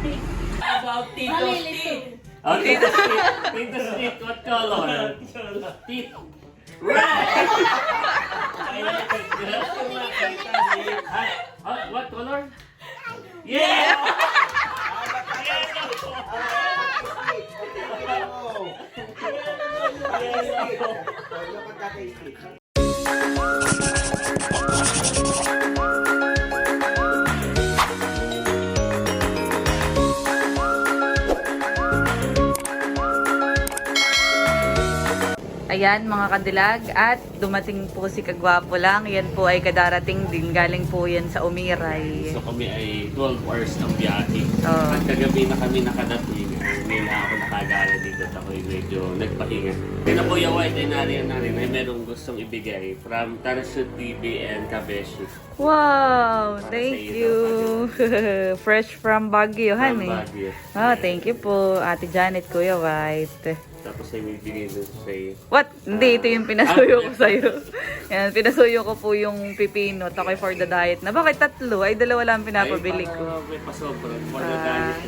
About Tito Malilito. Oh, Tito Steve. Tito Steve, what color? Tito. Red! What color? Yeah! Ayan mga kadilag at dumating po si Kagwapo lang. Yan po ay kadarating din. Galing po yan sa Umiray. So kami ay 12 hours ng biyahe. Oo. At kagabi na kami nakadating. Ngayon na ako nakagala dito at ako'y medyo nagpahinga. Kaya po yung white ay nariyan narin ay merong gustong ibigay from Tarasut TV and Kabeshi. Wow! Para Thank you! Fresh from Baguio, From honey. Baguio. Oh, thank you po, Ate Janet, Kuya White. Tapos ay may bigay doon sa iyo. What? Hindi, ito yung pinasuyo ko sa'yo. Yan, pinasuyo ko po yung pipino at ako'y for the diet na. Bakit tatlo? Ay, dalawa lang pinapabili Ay, ko. para may pasobra for the Ah, diet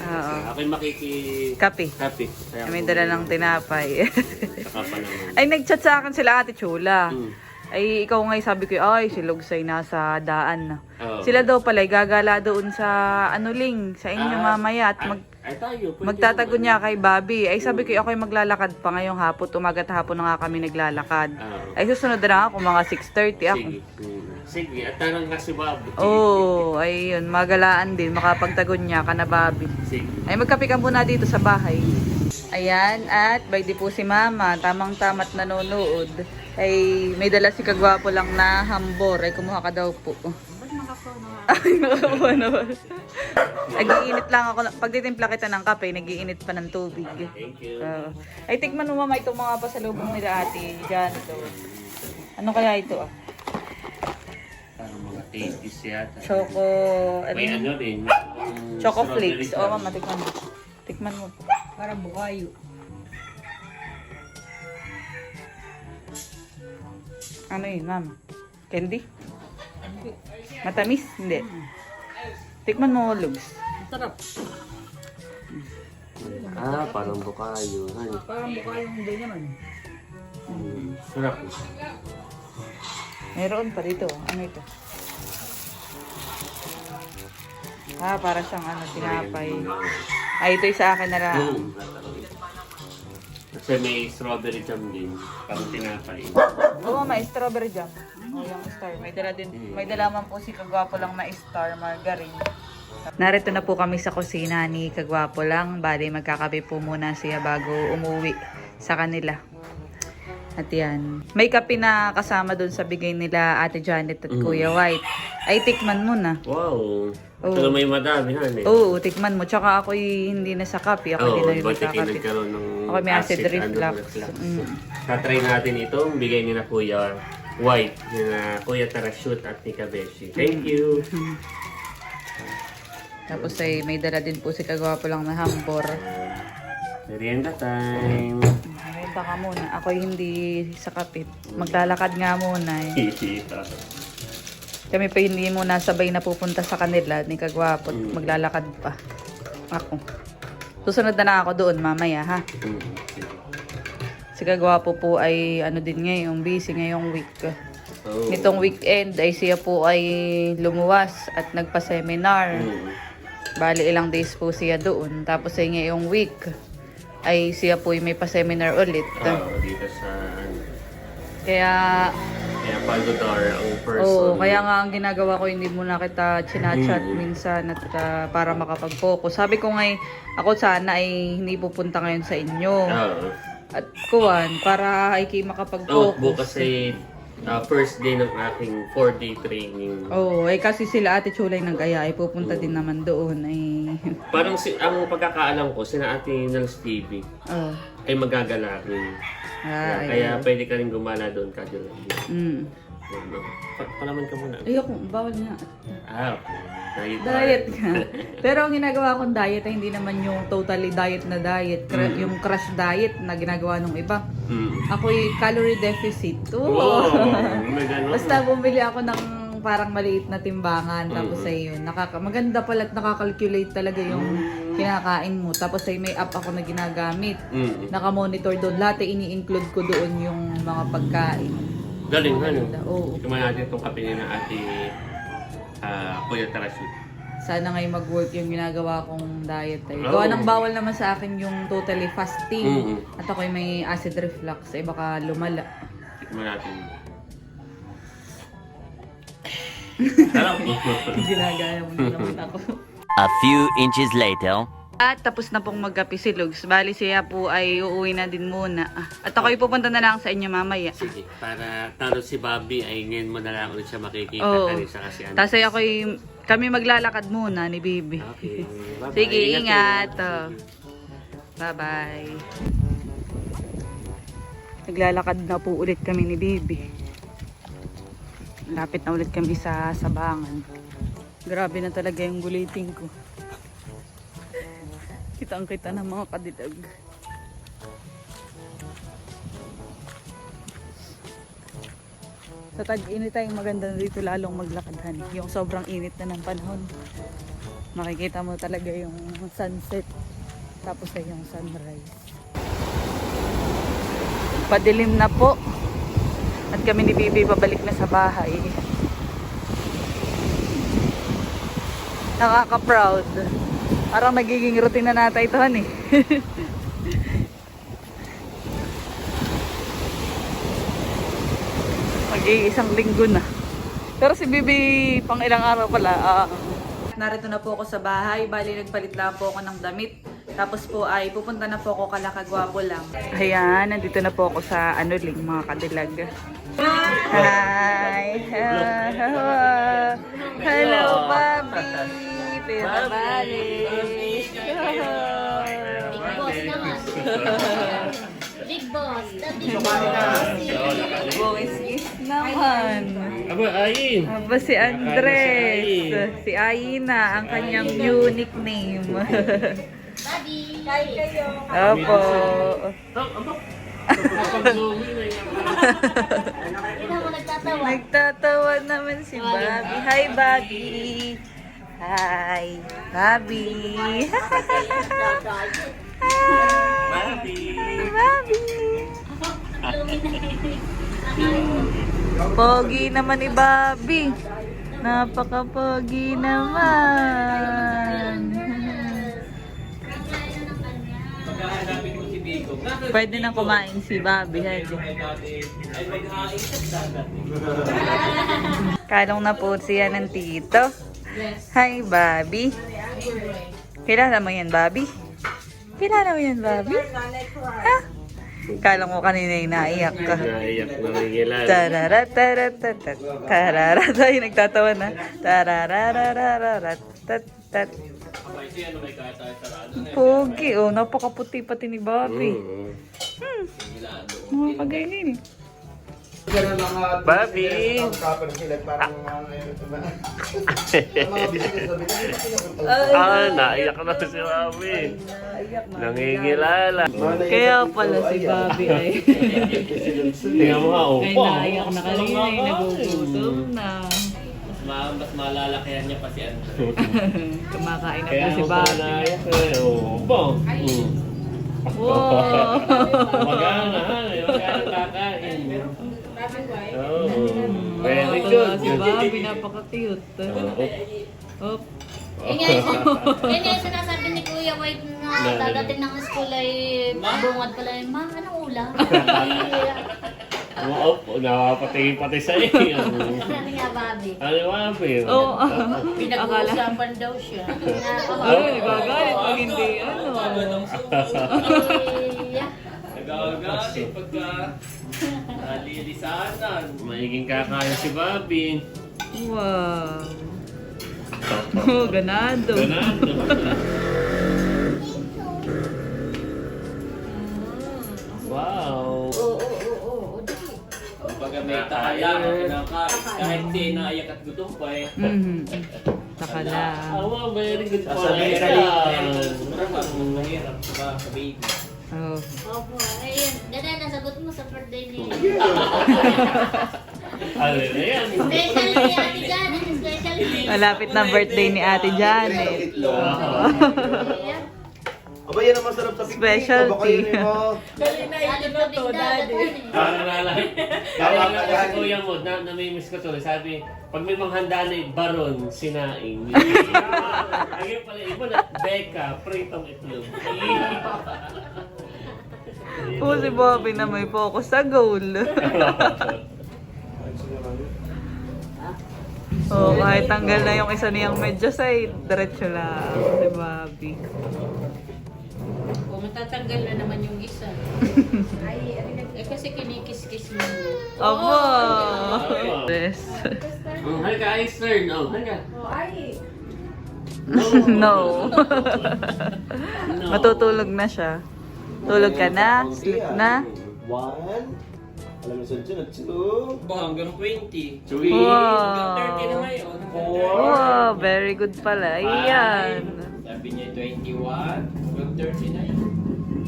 oo. Ako'y makiki... Kape. Kape. Kaya May dala ng tinapay. Naman. ay, nag-chat sa akin sila Ate Chula. Mm. Ay, ikaw nga sabi ko, ay, si Lugsay nasa daan na. Oo. Sila daw pala, gagala doon sa ano ling, sa inyo Ah, mamaya at mag, Ay, tayo. pwede magtatago niya kay Bobby. Ay, sabi ko, ako'y maglalakad pa ngayong hapon. Umagat hapon na nga kami naglalakad. Oo. Ay, susunod na ako, mga 6.30 ako. Sige. Sige. At tanong nga si Bob. Oo, oh, ayun, magalaan din, makapagtagon niya ka na Bobby. Sige. Ay, magkape ka muna dito sa bahay. Ayan, at by di po si Mama, tamang tamat nanonood. Ay, may dala si Kagwapo lang na hambor. Ay, kumuha ka daw po. Ay, nakakuha naman. Nag-iinit lang ako. Pag titimpla kita ng kape, nag-iinit pa ng tubig. Thank you. Oo. ay, tikman mo mama itong mga pasalubong nila ate. Diyan, ito. Ano kaya ito ah? Parang mga tasties yata. Choco, ano May yun? ano rin. Choco flakes. Oo, mama, tikman mo. Tikman mo. Parang bukayo. Ano yun, mama? Candy? Matamis? Hindi. Tikman mo, Lugs. Sarap. Ah, parang bukayo. Ano? Parang bukayo hindi naman. Mm, sarap. Meron pa dito. Ano ito? Ah, para siyang ano, tinapay. Ay, ito yung sa akin na lang. Mm. Kasi may strawberry jam din. Parang tinapay. Oo, may strawberry jam. Oh, yung star. May dala din. May dala man po si Kagwapo lang na star margarine. Narito na po kami sa kusina ni Kagwapo lang. Bali, magkakape po muna siya bago umuwi sa kanila. At yan. May kape na kasama doon sa bigay nila Ate Janet at Kuya White. Ay, tikman mo na. Wow. Ito na may madami, han eh. Oo, tikman mo. Tsaka ako hindi na sa kape. Ako hindi Oo, na yung magkakape. nagkaroon ng Ako may acid reflux. reflux. Mm. Tatry natin itong bigay ni na Kuya White, ni na Kuya Tarashoot at ni Kabeshi. Thank you. Tapos ay may dala din po si Kagwapo lang na hambor. Merienda time. Renta ka muna. Ako hindi sa kape. Maglalakad nga muna eh. Kami pa hindi muna sabay na pupunta sa kanila ni Kagwapo. Mm. Maglalakad pa. Ako. Susunod na lang ako doon mamaya ha. Mm. Si Kagwapo po ay ano din ngayong busy ngayong week. Oh. Nitong weekend ay siya po ay lumuwas at nagpa-seminar. Mm. Bali ilang days po siya doon. Tapos ay ngayong week ay siya po ay may pa-seminar ulit. Oo, dito sa ano. Kaya Kaya Paldodar ang person. Oo, kaya nga ang ginagawa ko hindi muna kita chinachat Mm. minsan at ah, para makapag-focus. Sabi ko nga ako sana ay hindi pupunta ngayon sa inyo. Oo. At kuwan, para Oh, makapag-focus. bukas ay ah, first day ng aking 4-day training. Oo, eh kasi sila ate Chulay nag-aya, ay pupunta din naman doon. Ay, Parang si, ang pagkakaalam ko, sina ate ng Stevie oh. ay magagala rin. Ah, ay, Kaya pwede ka rin gumala doon ka doon. mm. Pa- palaman ka muna. Ayoko, bawal nga. Ah, okay. Diet. Diet ka. Pero ang ginagawa kong diet ay hindi naman yung totally diet na diet. Cra- Yung crash diet na ginagawa ng iba. Mm. Ako'y calorie deficit. Oo. May ganun. Basta bumili ako ng parang maliit na timbangan. Tapos ay yun, nakaka maganda pala at nakakalculate talaga yung kinakain mo. Tapos ay may app ako na ginagamit. Mm. Naka-monitor doon. Lahat ay ini-include ko doon yung mga pagkain. Galing, ano? Oo. Ikaman natin itong kape ni na ate ah, Kuya Tarasut. Sana ngay mag-work yung ginagawa kong diet ay. Oo. Gawa ng bawal naman sa akin yung totally fasting. Mm. At ako'y may acid reflux. Eh baka lumala. Tikman natin. Sarap. Ginagaya mo na naman ako. A few inches later. At tapos na pong magkape si Lugs. Bali siya po ay uuwi na din muna. At ako'y pupunta na lang sa inyo mamaya. Sige, para talo si Bobby ay ngayon mo na lang ulit siya makikita Oo. kanisa kasi ano. Tapos ay ako'y, kami maglalakad muna ni Bibi. Okay. Bye-bye. Sige, ingat. kayo. Oh. Bye-bye. Naglalakad na po ulit kami ni Bibi. Lapit na ulit kami sa Sabangan. Grabe na talaga yung guliting ko. Kitang kita ng mga kadilag. Sa tag-init ay maganda na dito lalong maglakad honey. Yung sobrang init na ng panahon. Makikita mo talaga yung sunset. Tapos ay yung sunrise. Padilim na po. At kami ni Bibi pabalik na sa bahay. Nakaka-proud. Parang nagiging routine na nata ito, honey. Mag-iisang linggo na. Pero si Bibi, pang ilang araw pala. ah. Narito na po ako sa bahay. Bali, nagpalit lang po ako ng damit. Tapos po ay pupunta na po ako kalakagwapo lang. Ayan, nandito na po ako sa ano ling mga kadilag. Hi! Hello, Hello Bobby! Pera Bali! Big boss naman. Big boss. The big boss. Naman! Aba, ayin. Aba si Andres, si Aina, ang kanyang unique name. Daddy. Kain kayo. Opo. Nagtatawa. Nagtatawa naman si Bobby. Hi, Bobby. Hi, Bobby. Bobby. Bobby. Pogi naman ni Bobby. Napaka-pogi naman. Pwede na kumain si Bobby. Kalong na po siya ng tito. Hi, Bobby. Kilala mo yan, Bobby? Kilala mo yan, Bobby? Ha? Kala mo kanina yung naiyak ka. Naiyak na nangilan. Tarara, tarara, tarara, tarara, tayo nagtatawa na. Tararararararat, tat, tat. Pogi, oh, napakaputi pati ni Bobby. Mm. Mga pagaling. Bobby. Ah, naiyak na si Bobby. Nangingilala. Kaya pala si Bobby ay, Tingnan mo nga, ay opo. naiyak na kanina, ay nagugutom na. Ma mas malalakihan niya pa si Andres. Kumakain na Kaya po si ako Bobby. naiyak eh. Opo. Mm. Wow! Magana, ha? Magana kakain. Oh, very good. Si Bobby, napaka-cute. Op. Yan nga yung- yan nga yung sinasabi ni Kuya White na dadating ng school ay bungad pala yung ma, anong ulam? Oo, napapatingin pati sa iyo. Sabi nga, Bobby. Ano ba, Pio? Oo. Pinag-uusapan daw siya. Ay, nagagalit pag hindi, ano. Eh, Nagagalit pagka nalilisanan. Maiging kakain si Bobby. Wow. Oh, ganado. Ganado. Wow. Pagka may takaya, kinakain. Kahit di naiyak at gutom pa eh. Mhm. Takala. Awa, very good po. Sasabihin ka mahirap ba sa baby. Oh. Opo, ayun. Ganun, nasagot mo sa birthday ni Ano na yan? Special ni Ate Janet. Special ni. Malapit na birthday ni Ate Janet. Ayan. Aba, yan ang masarap sa picnic. Specialty. Aba, kayo na mo. Dali na Ate ito to, daddy. Parang nalala. Nalala ko sa kuya mo, na, namimiss ko to. Sabi, pag may mga handa na eh, baron, sinaing. Ayun pala, iba na, Becca, pritong itlog. Oo, si Bobby na may focus sa goal. Oo, kahit tanggal na yung isa niyang medyo side, diretso lang si Bobby. O matatanggal na naman yung isa. eh kasi kinikis-kis mo. Aba! Yes. Oh, halika, ice turn. Oh, halika. no. No. Matutulog na siya. Tulog ka na? Sleep na? One. Alam mo, sunod, two. Ba, hanggang 20. Chewy. Hanggang 30 na Wow! ngayon. Wow, very good pala. Ayan. Sabi niya 21. Hanggang 30 na yun.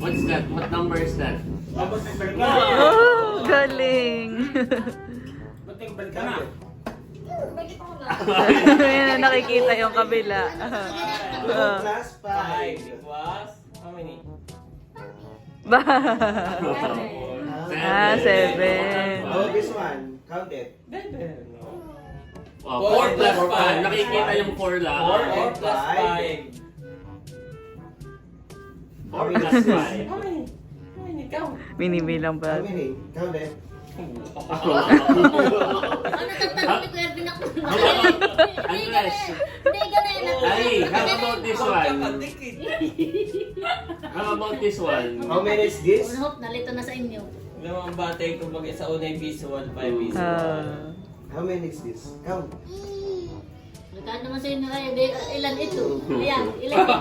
What's that? What number is that? Oh, galing. Ayan na nakikita yung kabila. Five. 5. It was, how many? Ah, seven. Oh, this one. Count it. Oh, Four 4 plus plus 5. five. Nakikita yung 4 lang. 4 plus 5. 4 plus 5. How many? How many? Count. Binibilang How pa. many? Count it. Ano tagtanong ni Kuya Erwin ako? Hindi. Ay, how about this one? How about this one? How many is this? Unhop, nalito na sa inyo. Alam mo, ang batay ko mag sa una yung visual, 5 visual. Ah. How many is this? Count. Magkaan naman sa inyo kayo. Di- Ilan ito? Ayan, ilan ito?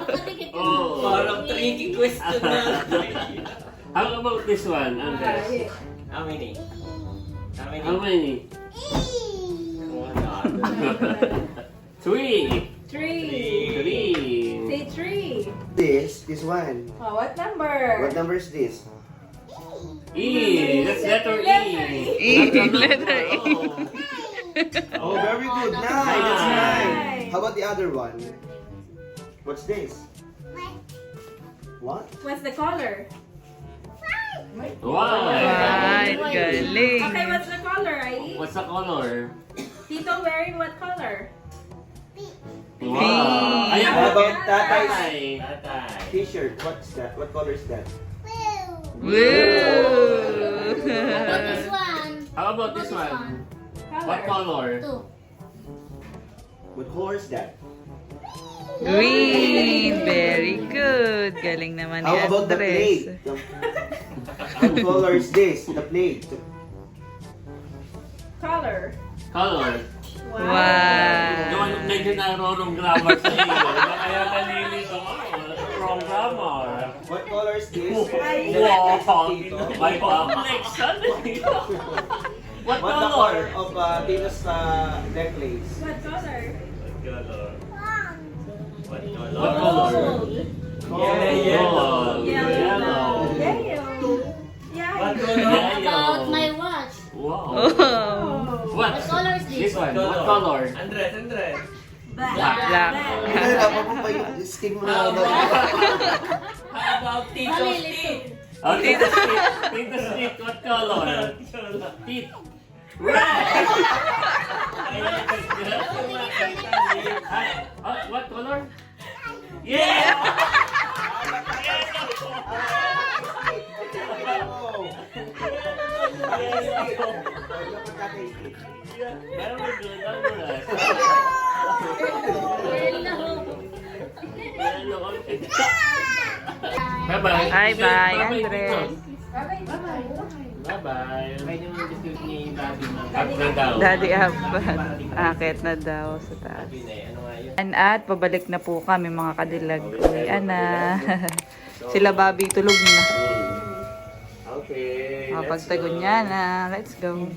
Makatikip yun. Oh. Parang tricky question na. How about this one, Andres? How many? How many? How many? Wala. Three. Three. Three. Say three. This, this one. Oh, what number? What number is this? E. That's letter E. E, letter E. Oh, oh very good. Nine. That's nine. How about the other one? What's this? What? What's the color? Wow. Right, galing. Okay, what's the color, Ai? What's the color? Tito wearing what color? Wow. Ayan How about tatay. tatay's Tatay. t-shirt? What's that? What color is that? How about this Woo! one? How about this one? What color? Two. What color is that? Green! Very good. Galing naman ni How about the Andres. plate? The- what color is this? The plate. Color. Color. Wow. Yung medyo narorong grammar sa iyo. Kaya nalilito ako. Wrong grammar. What color is this? Wow. May complexion. What What the color? color of uh, Tino's uh, necklace? What color? What What color? color? Yeah, Yellow. Yellow. Yellow. Yellow. What color? about my watch? Wow. What? What color is This this? one. What color? Andres, Andres. Black. Black. Ay, dapat mo pa yung skin mo na. How about Tito's teeth? Oh, Tito Stick. Tito Stick. What color? Teeth. Red. What color? Yeah! Bye-bye. Bye-bye, Andres. Bye-bye. Daddy up. Akit na daw sa taas. Ano nga yun? An at pabalik na po kami mga kadilag. Uwian na. Sila Bobby tulog na. Okay. go. niya na. Let's go.